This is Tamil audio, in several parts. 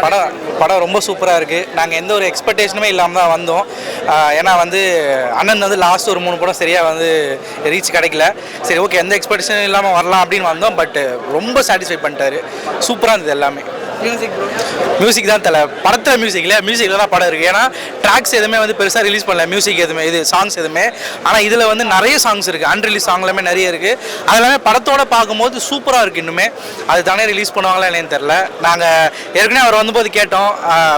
படம் படம் ரொம்ப சூப்பராக இருக்குது நாங்கள் எந்த ஒரு எக்ஸ்பெக்டேஷனுமே இல்லாமல் தான் வந்தோம். ஏன்னா வந்து அண்ணன் வந்து லாஸ்ட் ஒரு மூணு படம் சரியாக வந்து ரீச் கிடைக்கல. சரி ஓகே எந்த எக்ஸ்பெக்டேஷனும் இல்லாமல் வரலாம் அப்படின்னு வந்தோம் பட் ரொம்ப சாட்டிஸ்ஃபை பண்ணிட்டாரு. சூப்பராக இருந்தது எல்லாமே. மியூசிக் மியூசிக் தான் தலை. படத்தில் மியூசிக் இல்லை. மியூசிக்கில் தான் படம் இருக்குது ஏன்னா ட்ராக்ஸ் எதுவுமே வந்து பெருசாக ரிலீஸ் பண்ணல. மியூசிக் எதுவுமே இது சாங்ஸ் எதுவுமே. ஆனால் இதில் வந்து நிறைய சாங்ஸ் இருக்குது அன்ரிலீஸ் சாங்லாமே நிறைய இருக்குது அது எல்லாமே படத்தோட பார்க்கும்போது சூப்பராக இருக்குது இன்னுமே. அது தானே ரிலீஸ் பண்ணுவாங்களா இல்லைன்னு தெரில நாங்கள் ஏற்கனவே அவர் வந்தபோது கேட்டோம்.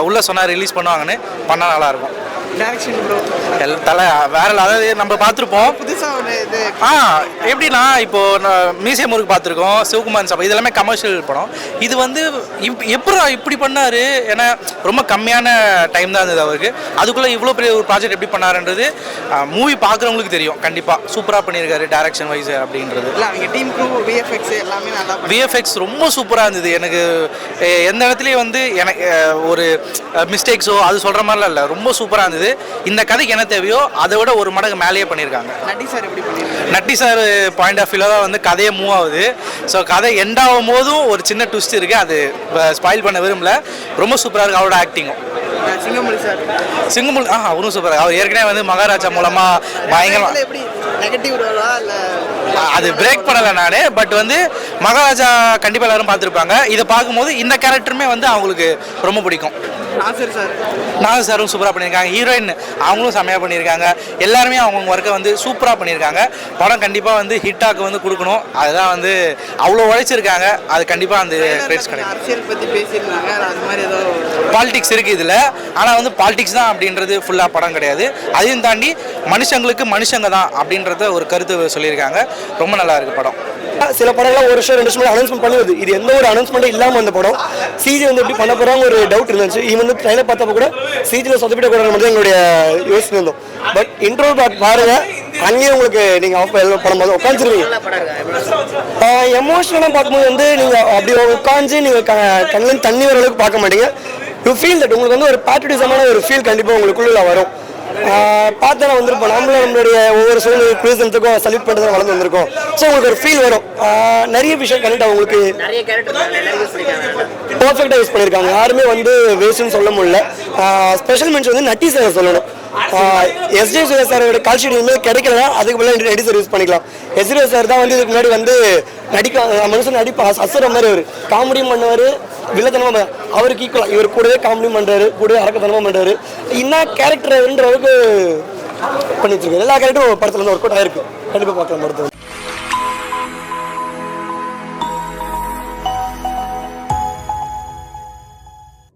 உள்ளே சொன்னார் ரிலீஸ் பண்ணுவாங்கன்னு. பண்ணால் நல்லாயிருக்கும் டேரக்ஷன் ப்ரோ தலை வேற. அதாவது நம்ம பார்த்துருப்போம். புதுசாக ஒரு இது. ஆ எப்படின்னா இப்போ மியூசியம் ஊருக்கு பார்த்துருக்கோம் சிவகுமார் சபை இது எல்லாமே கமர்ஷியல் படம். இது வந்து இப் எப்படி இப்படி பண்ணாரு? ஏன்னா ரொம்ப கம்மியான டைம் தான் இருந்தது அவருக்கு. அதுக்குள்ளே இவ்வளோ பெரிய ஒரு ப்ராஜெக்ட் எப்படி பண்ணாருன்றது மூவி பார்க்குறவங்களுக்கு தெரியும் கண்டிப்பாக சூப்பராக பண்ணியிருக்காரு டைரக்ஷன் வைஸ் அப்படின்றது. இல்லை அவங்க டீம் க்ரூ விஎஃப்எக்ஸ் எல்லாமே நல்லா விஎஃப்எக்ஸ் ரொம்ப சூப்பராக இருந்தது. எனக்கு எந்த இடத்துலையும் வந்து எனக்கு ஒரு மிஸ்டேக்ஸோ அது சொல்கிற மாதிரிலாம் இல்லை. ரொம்ப சூப்பராக இருந்தது. இந்த கதைக்கு என்ன தேவையோ அதை விட ஒரு மடங்கு மேலேயே பண்ணியிருக்காங்க. நட்டி சார் எப்படி நட்டி சார் பாயிண்ட் ஆஃப் வியூவில் தான் வந்து கதையே மூவ் ஆகுது. ஸோ கதை எண்ட் ஆகும் போதும் ஒரு சின்ன ட்விஸ்ட் இருக்குது அது ஸ்பாயில் பண்ண விரும்பல. ரொம்ப சூப்பராக இருக்குது அவரோட ஆக்டிங்கும் சிங்கமொழி சார். சிங்கமுல் ஆ அவரும் சூப்பராக அவர் ஏற்கனவே வந்து மகாராஜா மூலமாக பயங்கரமாக நெகட்டிவ் ரோலா இல்லை? அது பிரேக் பண்ணலை நான் பட் வந்து மகாராஜா கண்டிப்பாக எல்லாரும் பார்த்துருப்பாங்க. இதை பார்க்கும்போது இந்த கேரக்டருமே வந்து அவங்களுக்கு ரொம்ப பிடிக்கும். நாசர் சார் நாகர் சாரும் சூப்பராக பண்ணியிருக்காங்க. ஹீரோயின் அவங்களும் செம்மையாக பண்ணியிருக்காங்க. எல்லாருமே அவங்க ஒர்க்கை வந்து சூப்பராக பண்ணியிருக்காங்க. படம் கண்டிப்பாக வந்து ஹிட்டாக்கு வந்து கொடுக்கணும். அதுதான் வந்து அவ்வளோ உழைச்சிருக்காங்க. அது கண்டிப்பாக அந்த கிரெடிட்ஸ் கிடைக்கும். அரசியல் பற்றி பேசியிருந்தாங்க. அது மாதிரி ஏதோ பாலிடிக்ஸ் இருக்குது இதில். ஆனால் வந்து பாலிடிக்ஸ் தான் அப்படின்றது ஃபுல்லாக படம் கிடையாது. அதையும் தாண்டி மனுஷங்களுக்கு மனுஷங்க தான் அப்படின்றத ஒரு கருத்து சொல்லியிருக்காங்க. ரொம்ப நல்லா இருக்குது படம். சில படங்கள்லாம் ஒரு வருஷம் ரெண்டு வருஷம் அனௌன்ஸ்மெண்ட் பண்ணுவது இது எந்த ஒரு அனௌன்ஸ்மெண்ட்டும் இல்லாமல் அந்த படம். சிஜி வந்து எப்படி பண்ண போகிறாங்க ஒரு டவுட் இருந்துச்சு. இவன் வந்து ட்ரைலர் பார்த்தப்ப கூட சிஜியில் சொதப்பிட கூட மட்டும் எங்களுடைய யோசனை இருந்தோம். பட் இன்ட்ரோ பார்ட் பாருங்க. அங்கேயே உங்களுக்கு நீங்கள் ஆஃப் படம் பார்த்து உட்காந்துருவீங்க எமோஷனலாக பார்க்கும்போது வந்து நீங்கள் அப்படி உட்காந்து நீங்கள் கண்ணில் தண்ணி வர அளவுக்கு பார்க்க மாட்டீங்க. யூ ஃபீல் தட் உங்களுக்கு வந்து ஒரு பேட்ரிட்டிசமான ஒரு ஃபீல் கண்டிப்பாக உங்களுக்குள்ள வரும். பார்த்தா வந்திருப்போம். நம்மளும் நம்மளுடைய ஒவ்வொரு சூழ்நிலை குளிசனத்துக்கும் சல்யூட் பண்ணுறது வளர்ந்து வந்திருக்கோம். ஸோ உங்களுக்கு ஒரு ஃபீல் வரும். நிறைய விஷயம் கண்டிப்பாக உங்களுக்கு. பர்ஃபெக்டாக யூஸ் பண்ணியிருக்காங்க யாருமே வந்து வேஸ்ட்னு சொல்ல முடியல. ஸ்பெஷல் மென்ஷன் வந்து நட்டி சார் சொல்லணும். எஸ்டி சுரேஷ் சாரோட கால் ஷீட் இனிமேல் கிடைக்கலனா அதுக்கு பதிலாக நடி சார் யூஸ் பண்ணிக்கலாம். எஸ்டி சார் தான் வந்து இதுக்கு முன்னாடி வந்து நடிக்க மனுஷன் நடிப்பா அசுர மாதிரி அவர். காமெடியும் பண்ணுவார். வில்லத்தனமாக அவருக்கு ஈக்குவலாக இவர் கூடவே காமெடியும் பண்ணுறாரு கூடவே அரக்கத்தனமாக பண்ணுறாரு என்ன கேரக்டர்ன்ற அளவுக்கு பண்ணிட்டு இருக்காரு. எல்லா கேரக்டரும் படத்தில் வந்து ஒர்க் அவுட் ஆயிருக்கு. கண்டிப்பாக பார்க்கலாம் படத்தில்